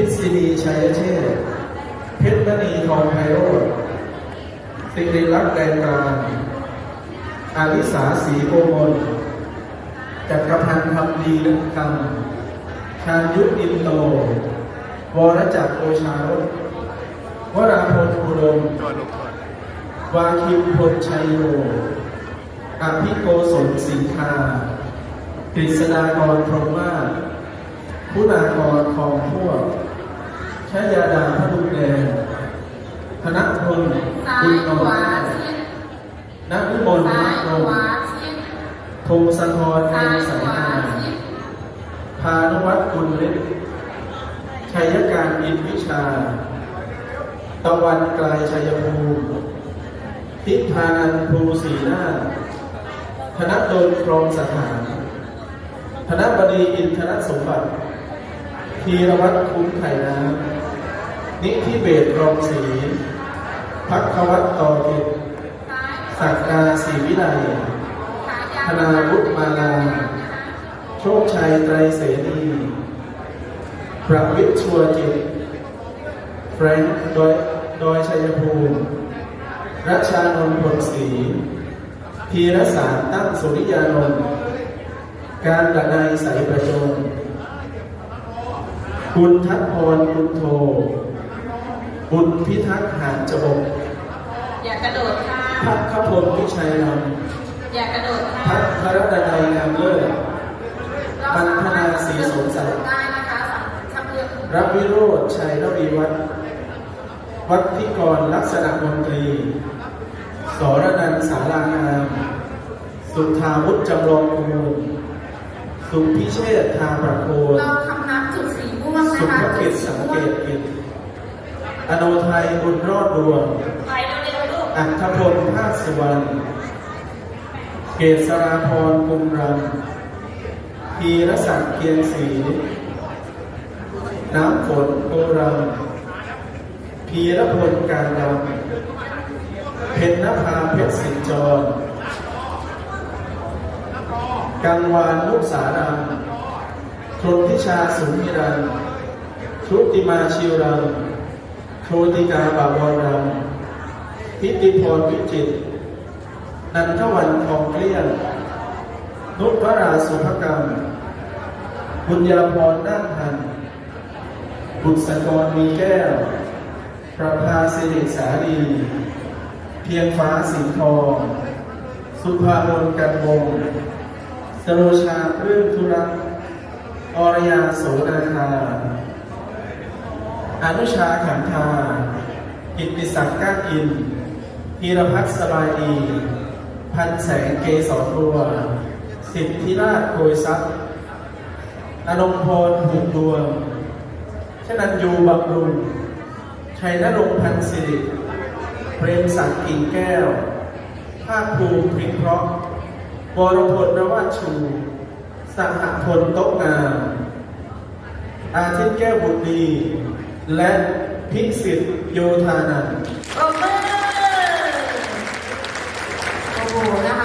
พิษณีชัยเชษฐ์เพชรมณีทองไพโรจน์สิริรักษ์แดงกลางอาลิสาศรีโกมลจักรพันธ์ทำดีลึกคำชาญยุทธอินโต วรจักรโอชารสวราพลอุดมตัวลูกตัวาคิมพลชัยโยอภิโกศลสิงคากฤษฎากรพรหมาคุณากรทองพวก ชยาดาพดุงแดงธนพลซ้าบุยญนขวานท์ชิดนักวิมลซ้านัยกขลมวาชิดพงศธรในซ้ายสาขยวานาชิดพานุวัฒน์กุลฤทธิ์ชัยการอินวิชา ตะวันไกลชัยภูมิทิพานันท์ภูศรีนาถธนดลครองสถาน ธนบดีอินทรสมบัติ ธีรวัตรคุ้มไข่น้ำนิธิเบศรองศรีพักวัตต่อกิศักดาศรีวิไลธนาวุฒิมาลา โชคชัยไตรเสนีประวิทย์ชัวจิตแฟรงค์ดอยดอยชัยภูมิรัชานนท์ผลศรีพีรสารตั้งสุริยานนท์การดนายใสยประจง คุณทัพพรคุณโทบุญพิทักษ์หานจบกอย่ากระโดดข้ามพักขพลวิชัยนอย่ากระโดดข้าำพัมกพระดนายงามเลิศเราสามารถทำเรื่องได้นะคะทำเรื่องรับวิโรธชัยระวีวัฒน์วัดพิกรลักษณะมนตรี สรนันท์สารางาม สุทธาวุฒิจำลองภูมิสุพิเชษฐ์ทาประโคนเราทำน้ำจุดสีม่วง สุนะคะภจุกิดจสีสังม่เกวงตกิจอโนไทยบุญรอดดวงไปเร็วๆลูกอัคพลภาคสุวรรณเกษราพรกุมรันพีรศักดิ์เกียงศรีน้ำฝนโกรังพีรพลการดำเพชรนภาเพชรสินจรกังวานลูกสารังชนทิชาสุนิรัน ชุติมาชิวรังโชติกาบาวรังทิติพรวิจิต นันทวันทองเกลี้ยงนุพราสุภกรรม บุญญาพรนาคพันบุษกรมีแก้ว ประภาสิริสาลี เพียงฟ้าสีทอง สุภาโนกันวงสโรชาเรื่องธุระอรยาโสนาคา อนุชาขันธากิติศักดิ์ก้ากินธีรพัฒน์สบายดี พันแสงเกสรรัว สิทธิราชโกยทรัพย์อนงพรหุกดวงชนันยูบำรุง ชัยนรงพันธ์สิริเปรมศักดิ์กิ่งแก้ว ภาคภูมิพริงเพราะวรพลนวัชชู สหพลโต๊ะงามอาทิตย์แก้วบุตรดี และพิสิทธิโยธานันต์ ปรบมืโอ้โหนะคะ